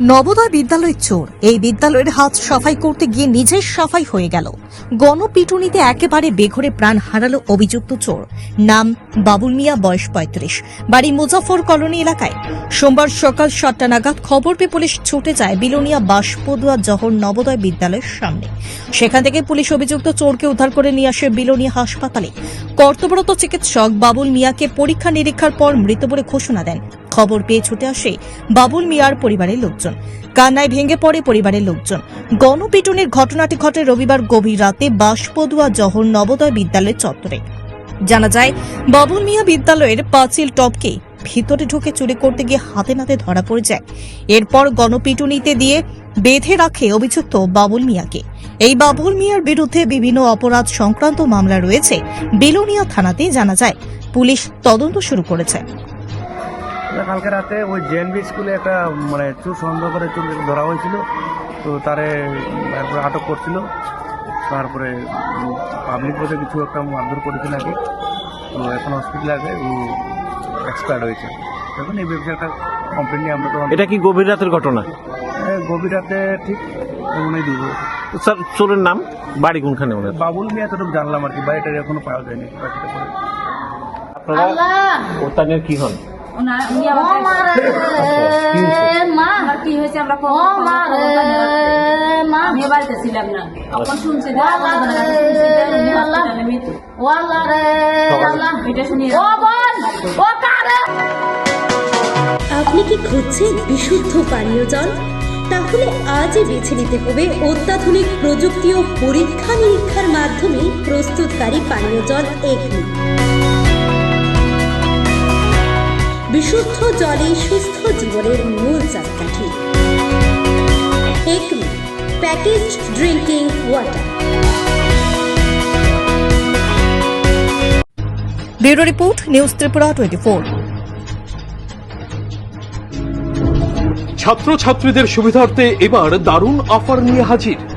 নবোদয় বিদ্যালয়ের চোর। এই বিদ্যালয়ের হাত সাফাই করতে গিয়ে নিজের সাফাই হয়ে গেল। গণপিটুনিতে একেবারে বেঘরে প্রাণ হারালো অভিযুক্ত চোর। নাম বাবুল মিয়া, বয়স পঁয়ত্রিশ। বাড়ি মুজাফর কলোনি এলাকায়। সোমবার সকাল সাতটা নাগাদ খবর পেয়ে পুলিশ ছুটে যায় বিলোনিয়া বাসপদুয়া জহর নবোদয় বিদ্যালয়ের সামনে। সেখান থেকে পুলিশ অভিযুক্ত চোরকে উদ্ধার করে নিয়ে আসে বিলোনিয়া হাসপাতালে। কর্তব্যরত চিকিৎসক বাবুল মিয়াকে পরীক্ষা নিরীক্ষার পর মৃত বলে ঘোষণা দেন। খবর পেয়ে ছুটে আসে বাবুল মিয়ার পরিবারের লোকজন। কান্নায় ভেঙে পড়ে পরিবারের লোকজন। গণপিটুনির ঘটনাটি ঘটে রবিবার গভীর রাতে বাসপদুয়া জহর নবোদয় বিদ্যালয়ের চত্বরে। জানা যায়, বাবুল মিয়া বিদ্যালয়ের পাঁচিল টপকে ভিতরে ঢুকে চুরি করতে গিয়ে হাতে নাতে ধরা পড়ে যায়। এরপর গণপিটুনিতে দিয়ে বেঁধে রাখে অভিযুক্ত বাবুল মিয়াকে। এই বাবুল মিয়ার বিরুদ্ধে বিভিন্ন অপরাধ সংক্রান্ত মামলা রয়েছে। বেলুনিয়া থানাতে জানা যায়, পুলিশ তদন্ত শুরু করেছে। কালকে রাতে ওই জেএনবি স্কুলে একটা মানে চোর সন্দেহ করে চোর ধরা হয়েছিল। তো তারে তারপরে আটক করছিল। তারপরে পাবলিক বসে কিছু একটা মারধর করেছে নাকি। তো এখন হসপিটালে আছে ও এক্সপায়ার্ড হয়েছে। এখন এই ব্যবসার একটা কমপ্লেন নিয়ে আমরা তো এটা কি গভীর রাতের ঘটনা? এ, গভীর রাতে ঠিক মনে দিব তো স্যার চোরের নাম? বাড়ি কোনখানে ওনার? বাবুল মিয়া এতটুকু জানলাম আর কি বাড়িটা এখনও পাওয়া যায়নি। আপনারা ওতানের কি হন? ওনার উনি আমার আমার কি হয়েছে আমরা খবর আমি বাড়িতে ছিলাম না। তখন শুনছি? যে আমাদের বাড়িতে শুনছি যে উনি হসপিটালে মৃত্যু। এটা শুনিয়ে আপনি কি খুঁজছেন বিশুদ্ধ পানীয় জল? তাহলে আজই বেছে নিতে হবে অত্যাধুনিক প্রযুক্তি ও পরীক্ষা নিরীক্ষার মাধ্যমে প্রস্তুতকারী পানীয় জল এগনি বিশুদ্ধ জলে সুস্থ জীবনের মূল চাকাঠি। Acme package drinking water bureau report news Tripura twenty four. ছাত্রছাত্রীদের সুবিধার্থে এবার দারুণ অফার নিয়ে হাজির।